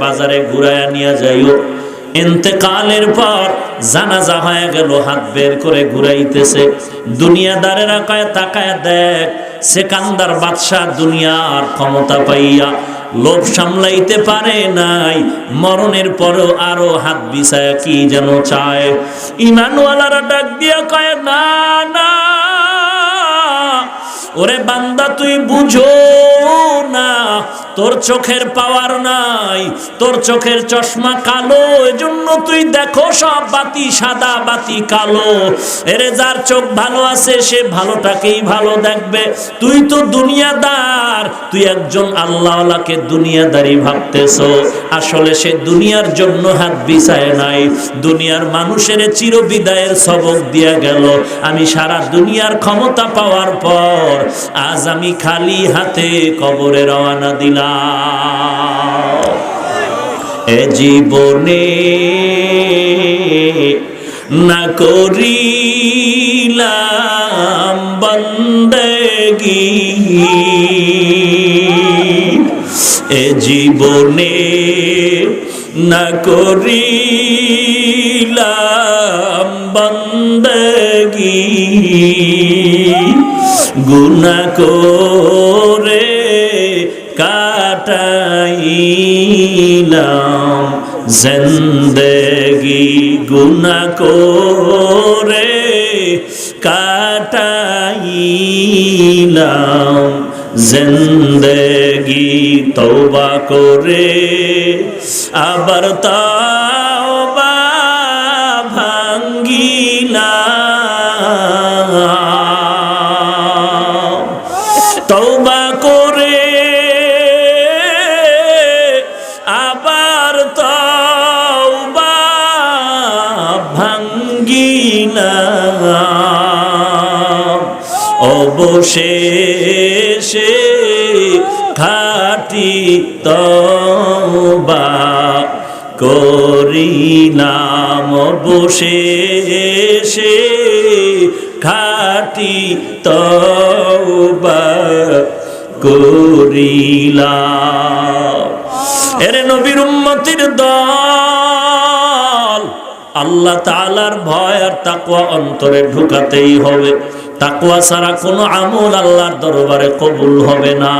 বাজারে ঘুরাইয়া নিয়ে যাইও। ইন্তেকালের পর জানাজা হয়ে গেল, হাত বের করে ঘুরাইতেছে। দুনিয়াদারেরা কয় তাকায় দেখ, সেকান্দার বাদশাহ দুনিয়ার ক্ষমতা পাইয়া লোভ সামলাইতে পারে নাই। মরণের পরও আরও হাত বিছায় কি যেন চায়। ইমানওয়ালারা ডাক দিয়া কয়, না না, ওরে বান্দা, তুই বুঝো তোর চোখের পাওয়ার নাই, তোর চোখের চশমা কালো, এজন্য তুই দেখো সব বাতি সাদা, বাতি কালো। এরে যার চোখ ভালো আছে, সে ভালোটাকেই ভালো দেখবে। তুই তো দুনিয়াদার, তুই একজন আল্লাহওয়ালাকে দুনিয়াদারি ভাবতেছ। আসলে সে দুনিয়ার জন্য হাত বিছায় নাই। দুনিয়ার মানুষের চিরবিদায়ের সবক দিয়া গেল। আমি সারা দুনিয়ার ক্ষমতা পাওয়ার পর, আজ আমি খালি হাতে কবরে রওনা দিলাম। এ জীবনে না করিলাম বন্দগি। এ জীবনে না করিলাম বন্দগি। গুনা করে কাটাইলাম জিন্দগি গুনা করে কাটাইলাম জিন্দগি তওবা করে। আবার তওবা করে অবশেষে খাটি তওবা করিলাম। অবশেষে খাটি তওবা করিলাম। এরে নবীর উম্মতির দল আল্লাহ তালার ভয় আর তাকওয়া অন্তরে ঢুকাতেই হবে। তাকওয়া ছাড়া কোনো আমল আল্লাহর দরবারে কবুল হবে না।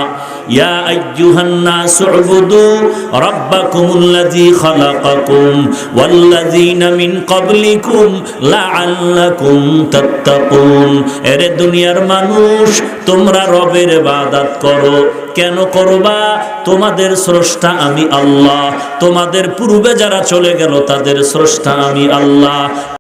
ইয়া আইয়ুহান নাসু উবুদু রাব্বাকুমুল্লাযী খালাকাকুম ওয়াল্লাযীনা মিন ক্বাবলিকুম লাআল্লাকুম তাত্তাকুন। এরে দুনিয়ার মানুষ, তোমরা রবের ইবাদত করো। কেন করবা? তোমাদের স্রষ্টা আমি আল্লাহ। তোমাদের পূর্বে যারা চলে গেল, তাদের স্রষ্টা আমি আল্লাহ।